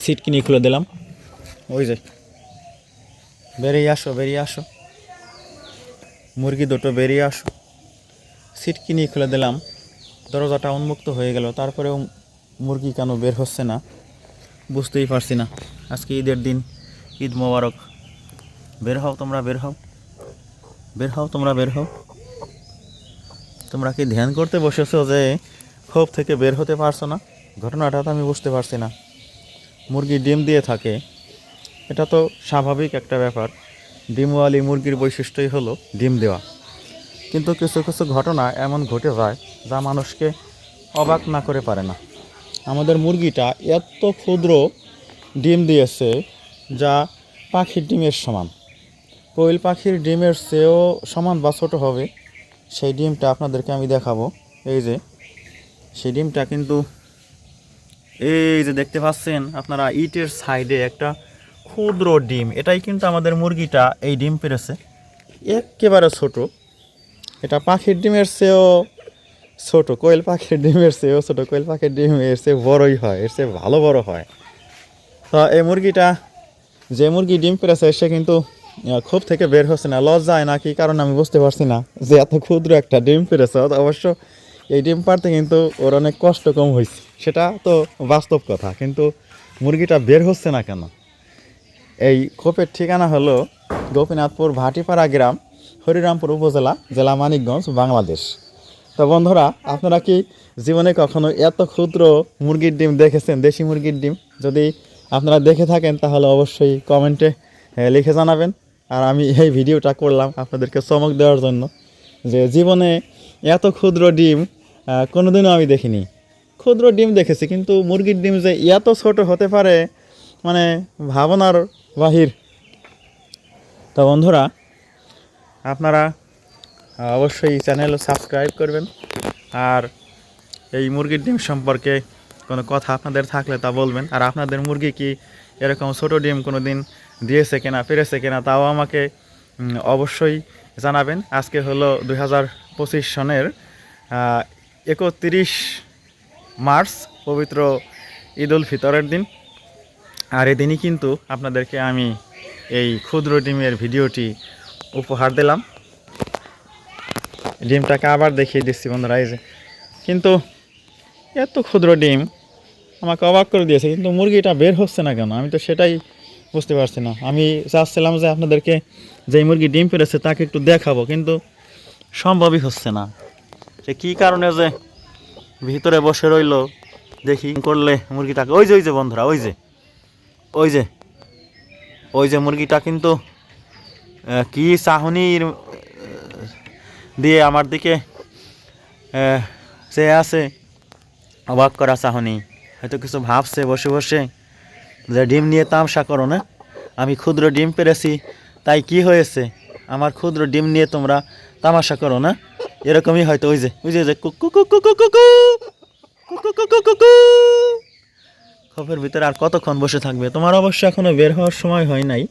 Seat কিনে খুলে দিলাম। ওই যে। বেরিয়ে আসো বেরিয়ে আসো। মুরগি দুটো বেরিয়ে আসো। সিট কিনে খুলে দিলাম। দরজাটা উন্মুক্ত হয়ে গেল। তারপরেও মুরগি কেন বের হচ্ছে না? বুঝতেই পারছি না। আজকে ঈদের দিন, ঈদ মোবারক। বের হও তোমরা, বের হও। বের হও তোমরা, বের হও। তোমরা কি ধ্যান করতে বসেছো যে ক্ষোভ থেকে বের হতে পারছ না? ঘটনাটা তো আমি বুঝতে পারছি না। মুরগি ডিম দিয়ে থাকে, এটা তো স্বাভাবিক একটা ব্যাপার। ডিমওয়ালি মুরগির বৈশিষ্ট্যই হলো ডিম দেওয়া। কিন্তু কিছু কিছু ঘটনা এমন ঘটে যায় যা মানুষকে অবাক না করে পারে না। আমাদের মুরগিটা এত ক্ষুদ্র ডিম দিয়েছে যা পাখির ডিমের সমান। কোয়েল পাখির ডিমের চেয়েও সমান বা ছোটো হবে, সেই ডিমটা আপনাদেরকে আমি দেখাবো। এই যে, সেই ডিমটা কিন্তু এই যে দেখতে পাচ্ছেন, আপনারা ইটের সাইডে একটা ক্ষুদ্র ডিম। এটাই কিন্তু আমাদের মুরগিটা, এই ডিম পেরেছে। একেবারে ছোট। এটা পাখির ডিমের চেয়েও ছোট, কোয়েল পাখির ডিমের চেয়েও ছোট। কোয়েল পাখির ডিম এর চেয়ে বড়ই হয়, এর চেয়ে ভালো বড় হয়। তো এই মুরগিটা, যে মুরগি ডিম পেরেছে, সে কিন্তু খুব থেকে বের হচ্ছে না, লজ্জায় না, কি কারণ আমি বুঝতে পারছি না যে এত ক্ষুদ্র একটা ডিম পেরেছে। অবশ্য এই ডিম পারতে কিন্তু ওর অনেক কষ্ট কম হয়েছে সেটা তো বাস্তব কথা, কিন্তু মুরগিটা বের হচ্ছে না কেন? এই খোপের ঠিকানা হলো গোপীনাথপুর ভাটিপাড়া গ্রাম, হরিরামপুর উপজেলা, জেলা মানিকগঞ্জ, বাংলাদেশ। তো বন্ধুরা, আপনারা কি জীবনে কখনো এত ক্ষুদ্র মুরগির ডিম দেখেছেন, দেশি মুরগির ডিম? যদি আপনারা দেখে থাকেন, তাহলে অবশ্যই কমেন্টে লিখে জানাবেন। আর আমি এই ভিডিওটা করলাম আপনাদেরকে চমক দেওয়ার জন্য যে জীবনে এত ক্ষুদ্র ডিম কোনোদিনও আমি দেখিনি। ক্ষুদ্র ডিম দেখেছি, কিন্তু মুরগির ডিম যে এত ছোট হতে পারে মানে ভাবনার বাহির। তো বন্ধুরা, আপনারা অবশ্যই চ্যানেল সাবস্ক্রাইব করবেন। আর এই মুরগির ডিম সম্পর্কে কোনো কথা আপনাদের থাকলে তা বলবেন। আর আপনাদের মুরগি কি এরকম ছোট ডিম কোনো দিন দিয়েছে কিনা, পেরেছে কিনা, তাও আমাকে অবশ্যই জানাবেন। আজকে হলো দুই হাজার পঁচিশ সনের একত্রিশ মার্চ পবিত্র ঈদ উল ফিতরের দিন। আর এদিনই কিন্তু আপনাদেরকে আমি এই ক্ষুদ্র ডিমের ভিডিওটি উপহার দিলাম। ডিমটাকে আবার দেখিয়ে দিচ্ছি বন্ধুরা, এই যে। কিন্তু এত ক্ষুদ্র ডিম আমাকে অবাক করে দিয়েছে, কিন্তু মুরগিটা বের হচ্ছে না কেন? আমি তো সেটাই বুঝতে পারছি না। আমি চাচ্ছিলাম যে আপনাদেরকে যেই মুরগি ডিম পেরেছে তাকে একটু দেখাবো, কিন্তু সম্ভবই হচ্ছে না। কী কারণে যে ভিতরে বসে রইল? দেখি, করলে মুরগিটাকে ওই যে ওই যে বন্ধুরা, ওই যে ওই যে ওই যে মুরগিটা কিন্তু কি চাহনির দিয়ে আমার দিকে চেয়ে আছে, অবাক করা চাহনি। হয়তো কিছু ভাবছে বসে বসে যে ডিম নিয়ে তামসা করো না? আমি ক্ষুদ্র ডিম পেরেছি, তাই কি হয়েছে? আমার ক্ষুদ্র ডিম নিয়ে তোমরা তামাশা করো না? এরকমই হয়তো ওই যে ওই যে কুকু কুকু কুকু কুকু কুকু কুকু খোপের ভিতরে আর কতক্ষণ বসে থাকবে তোমার অবশ্য এখনও বের হওয়ার সময় হয় নাই